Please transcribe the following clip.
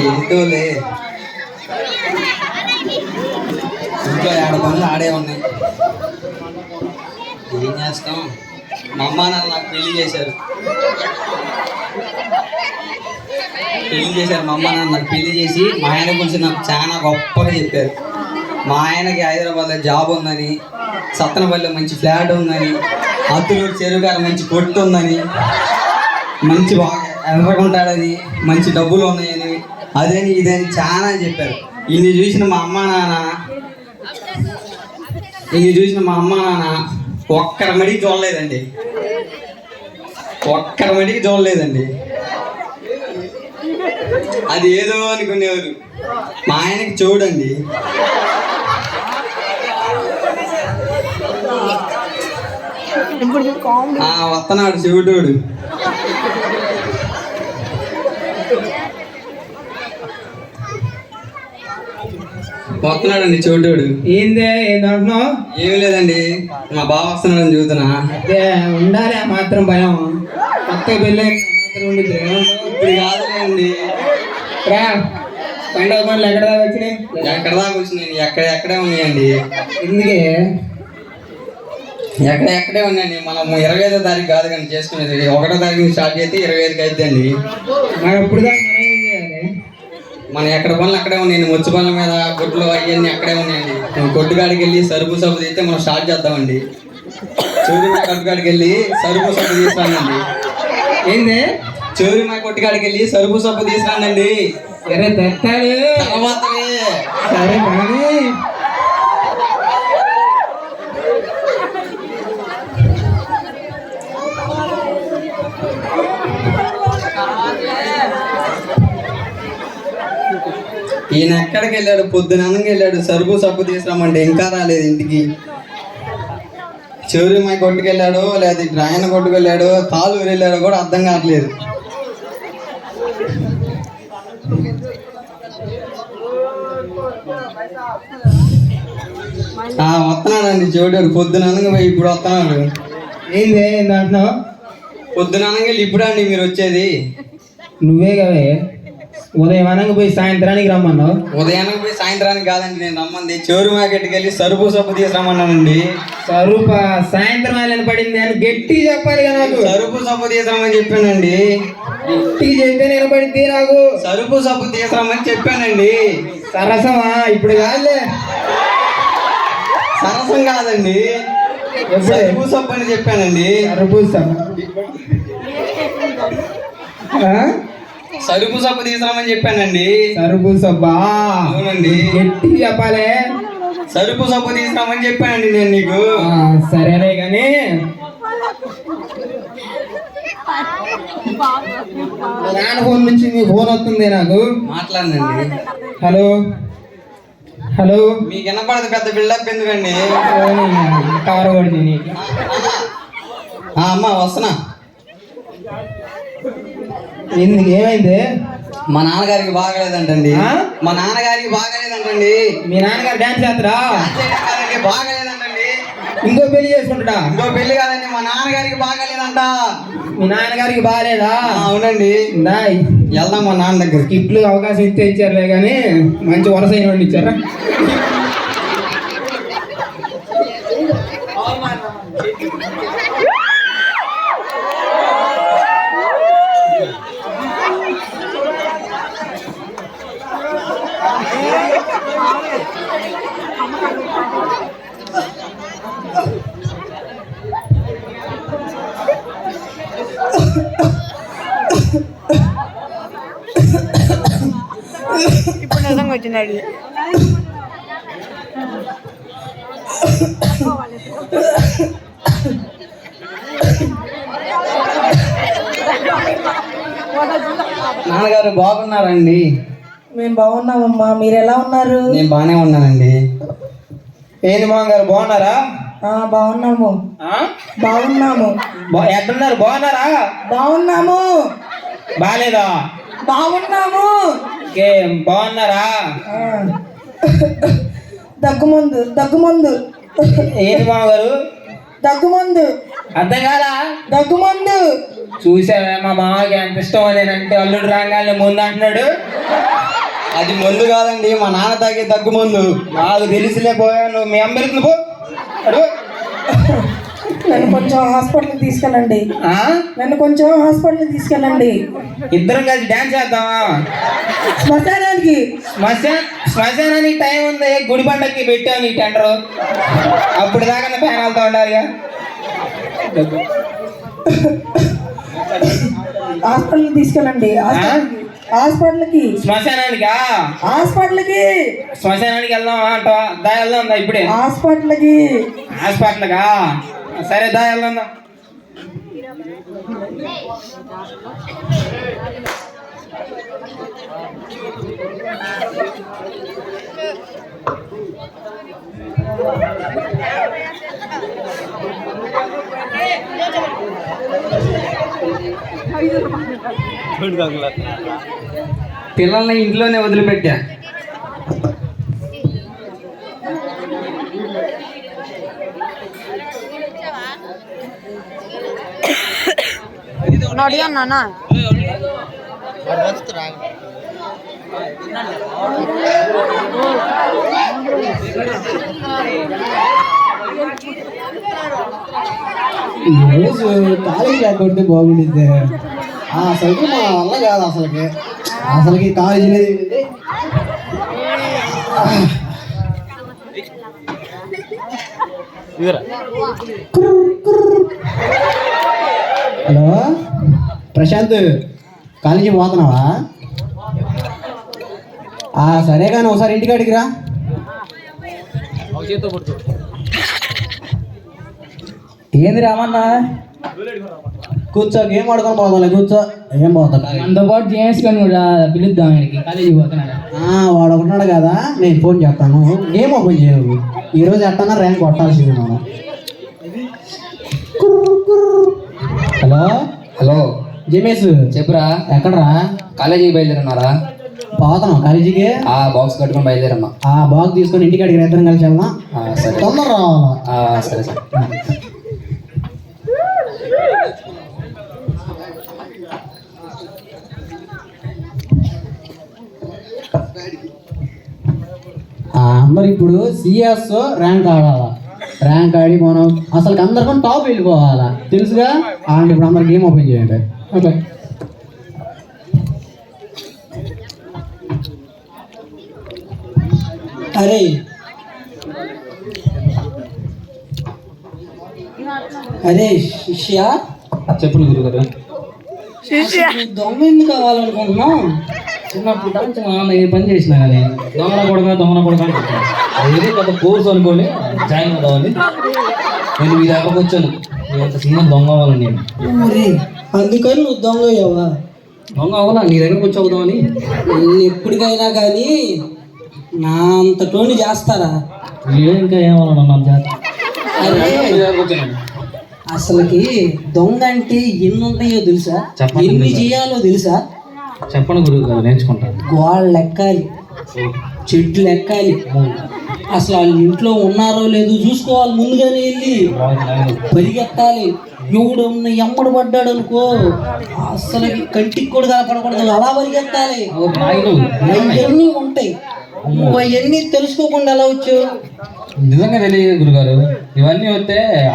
ఏంటోలే ఇంట్లో ఏడు పనులు ఆడే ఉన్నాయి. ఏం చేస్తాం? మా అమ్మ నాన్న నాకు పెళ్ళి చేశారు. పెళ్ళి చేశారు. మా అమ్మ నాన్న నాకు పెళ్ళి చేసి మా ఆయన గురించి నాకు చాలా గొప్పగా చెప్పారు. మా ఆయనకి హైదరాబాద్లో జాబ్ ఉందని సత్తనపల్లిలో మంచి ఫ్లాట్ ఉందని అతులు చెరుగారు మంచి కొట్టు ఉందని మంచి బాగా మంచి డబ్బులు ఉన్నాయని అదని ఇదని చాలా చెప్పారు. ఇన్ని చూసిన మా అమ్మ నాన్న ఇన్ని చూసిన మా అమ్మ నాన్న ఒక్కరి మడికి చూడలేదండి. ఒక్కరి మడికి చూడలేదండి. అది ఏదో అనుకునేవారు. మా ఆయనకి చూడండి వస్తున్నాడు శివుడు వస్తున్నాడండి చోటోడు ఏందే ఏందంటున్నావు ఏమీ లేదండి మా బావ వస్తున్నాడని చూస్తున్నా అదే ఉండాలి మాత్రం భయం. కొత్త పెళ్ళి మాత్రం ఉండిద్ది ఇప్పుడు కాదులేండి రా పండుగ పనులు ఎక్కడ దాకా వచ్చినాయి? ఎక్కడ దాకా వచ్చినాయి? ఎక్కడ ఎక్కడే ఉన్నాయండి. ఎందుకే? ఎక్కడ ఎక్కడే ఉన్నాయండి మనం ఇరవై ఐదో తారీఖు కాదు కానీ చేసుకునేది. ఒకటో తారీఖు స్టార్ట్ చేస్తే ఇరవై ఐదుకి అయిద్దండి. మరి ఇప్పుడు మనం మన ఎక్కడ పనులు అక్కడే ఉన్నాయండి ముచ్చు పనుల మీద గుడ్లు అవన్నీ అక్కడే ఉన్నాయండి. మనం కొట్టుగాడికి వెళ్ళి సరుపు సబ్బు తీస్తే మనం స్టార్ట్ చేద్దామండి. చూరి మా కొట్టుగాడికి వెళ్ళి సరుపు సబ్బు తీసుకురానండి ఏంది? చూరి మా కొట్టుగాడికి వెళ్ళి సరుపు సబ్బు తీసుకురానండి సరే తెస్తాడు సరే ఈయన ఎక్కడికి వెళ్ళాడు? పొద్దున అన్నంగా వెళ్ళాడు. సరుకు సబ్బు తీసుకురామంటే ఇంకా రాలేదు ఇంటికి. చివరి మా కొట్టుకు వెళ్ళాడు లేదా ఇటు ఆయన కొట్టుకు వెళ్ళాడు కూడా అర్థం కావట్లేదు. ఆ, వస్తున్నాడండి చూడాడు పొద్దున అన్నంగా పోయి ఇప్పుడు వస్తున్నాడు. ఏంది ఏందంటున్నావు పొద్దున వెళ్ళి ఇప్పుడు అండి మీరు వచ్చేది? నువ్వే కదే. ఉదయం పోయి సాయంత్రానికి రమ్మన్నావు? ఉదయానికి పోయి సాయంత్రానికి కాదండి నేను రమ్మంది చివరి మార్కెట్కి వెళ్ళి సరుపు సబ్బు తీసుకురమ్మన్నానండి స్వరూప సాయంత్రం వేళ పడింది అని గట్టి చెప్పాలి కదా నాకు. సరుపు సబ్బు తీసుకురమ్మని చెప్పానండి. గట్టి చెప్తే నేను పడింది నాకు. సరుపు సబ్బు తీసుకురమ్మని చెప్పానండి. సరసమా? ఇప్పుడు కాదులే. సరసం కాదండి? సరుపు సబ్బు అని చెప్పానండి. సరుపు సబ్బు తీసుకురమ్మని చెప్పానండి. సరపూసబ్బా అవునండి. గట్టి చెప్పాలి. సరుపు సబ్బు తీసుకురమ్మని చెప్పానండి నేను నీకు. ఆ, సరేలే కానీ నాన్న ఫోన్ నుంచి మీ ఫోన్ వస్తుంది నాకు. మాట్లాడండి. హలో. హలో. మీకు వినపడదు పెద్ద బిల్డప్ ఎందుకండి? కవర్ కొడుతుంది అమ్మ వస్తున్నా. ఏమైంది? మా నాన్నగారికి బాగలేదంటండి? మా నాన్నగారికి బాగలేదంటండి. మీ నాన్నగారు డాన్స్ చేస్తారా? బాగలేదంటండి. ఇంకో పెళ్ళి చేసుకుంటాడా? ఇంకో పెళ్ళి కాదండి మా నాన్నగారికి బాగలేదంట. మీ నాన్నగారికి బాగాలేదా? అవునండి. వెళ్దాం మా నాన్న దగ్గరికి. స్కిప్లు అవకాశం ఇస్తే ఇచ్చారులే కానీ మంచి వరస వాళ్ళు ఇచ్చారా? వచ్చింది నాన్నగారు బాగున్నారండి. మేము బాగున్నామమ్మా. మీరు ఎలా ఉన్నారు? నేను బాగానే ఉన్నానండి. ఏంది మామ గారు బాగున్నారా? ఆ, బాగున్నాము. ఆ? బాగున్నాము. బా- బాగున్నారా? బాగున్నాము. బాగాలేదా? బాగున్నాము. ఓకే బాగున్నారా. దగ్గుమందు దగ్గుమందు ఏంది మామ గారు దగ్గుమందు అర్థం కాదా దగ్గు మందు. చూసావా మా మామకి ఎంత ఇష్టం నేనంటే అల్లుడు రాగానే ముందు అంటున్నాడు. అది మందు కాదండి మా నాన్న తాగే దగ్గు మందు. నాకు తెలిసిలే పోయా నువ్వు మీ అమ్మరికి పో అడు. నన్ను కొంచెం హాస్పిటల్కి తీసుకెళ్ళండి? నన్ను కొంచెం హాస్పిటల్కి తీసుకెళ్ళండి. ఇద్దరం కలిసి డాన్స్ చేద్దామా? శ్మశానానికి. శ్మశాన శ్మశానానికి టైం ఉంది. గుడి పండక్కి పెట్టావు నీ టెండర్ అప్పుడు దాకా ఫ్యానాలతో ఉండాలిగా. హాస్పిటల్కి తీసుకెళ్ళండి. హాస్పిటల్కి శ్మశానానికా? హాస్పిటల్కి శ్మశానానికి వెళ్దామా అంటావా? దా వెళ్దాం ఇప్పుడే. హాస్పిటల్కి హాస్పిటల్కా సరే దా వెళ్దాం. పిల్లల్ని ఇంట్లోనే వదిలిపెట్టా. నాన్న రోజు కాలేజీ లేకపోతే బాగుండిద్ది. అసలుకి మా వల్ల కాదు అసలుకి. అసలుకి కాలేజీ లేదు హలో? ప్రశాంత్ కాలేజీ పోతున్నావా? ఆ, సరే కానీ ఒకసారి ఇంటికాడికి రా. ఏంది రామన్నా? కూర్చో గేమ్ ఆడుకొని పోదాం కూర్చో. ఏం పోతా? మనతో పాటు కానీ కూడా పిలుద్దాం ఆయనకి కాలేజీ పోతున్నాడు వాడు ఒకన్నాడు కదా నేను ఫోన్ చేస్తాను. గేమ్ ఓపెన్ చేయవు ఈ రోజు ఎట్టన్నా ర్యాంక్ కొట్టాల్సింది మనం. హలో? హలో. జమేష్ చెప్పురా. ఎక్కడరా? కాలేజీకి బయలుదేరన్నారా పోతున్నాం. కాలేజీకి? ఆ బాక్స్ కట్టుకొని బయలుదేరమ్మా. ఆ బాగ్ తీసుకొని ఇంటికి అడిగి ఇద్దరం కలిసి వెళ్దాం. సరే. తొందర రావాలా? సరే సరే. మరి ఇప్పుడు సిఎస్ ర్యాంక్ ఆడాలా? ర్యాంక్ ఆడి మనం అసలు అందరికీ టాప్ వెళ్ళిపోవాలా? తెలుసుగా? అలాంటి ఇప్పుడు అందరు గేమ్ ఓపెన్ చేయండి. ఓకే అరే. అరే శిష్య? చెప్పులు గురుగారు. దొంగ ఎందుకు కావాలనుకుంటున్నావు చిన్నప్పుడు నుంచి మా నాన్న ఏ పని చేసినా కానీ దొంగన కొడక దొంగన కొడక అని చెప్పాను. అదేదో పెద్ద కోర్స్ అనుకొని జాయిన్ అవుదామని నేను మీ దగ్గరకు వచ్చాను. నేను అంత సినిమా దొంగ అవ్వాలని. నేను అందుకని నువ్వు దొంగ అయ్యావా? దొంగ అవ్వాలా? నీ దగ్గరకు వచ్చి అవుదామని. ఎప్పటికైనా కానీ నా అంత టోని చేస్తారా? ఏ ఇంకా ఏమన్నా నా జాతి? అరే మీ దగ్గరకు వచ్చాను. అసలుకి దొంగ అంటే ఎన్ని ఉంటాయో తెలుసా? ఎన్ని. చేయాలో తెలుసా? చెప్పండి గురువు గారు నేర్చుకుంటాను గోళ్ళు ఎక్కాలి చెట్లు ఎక్కాలి అసలు వాళ్ళు ఇంట్లో ఉన్నారో లేదో చూసుకోవాలి ముందుగానే వెళ్ళి. పరిగెత్తాలి. ఎవడు ఉన్న ఎమ్మడి పడ్డాడు అనుకో అసలు కంటికి కూడా కనపడకూడదు. అలా పరిగెత్తాలి. అవన్నీ ఉంటాయి. అవన్నీ తెలుసుకోకుండా ఎలా వచ్చావు? నిజంగా తెలియదు గురుగారు. ఇవన్నీ వస్తే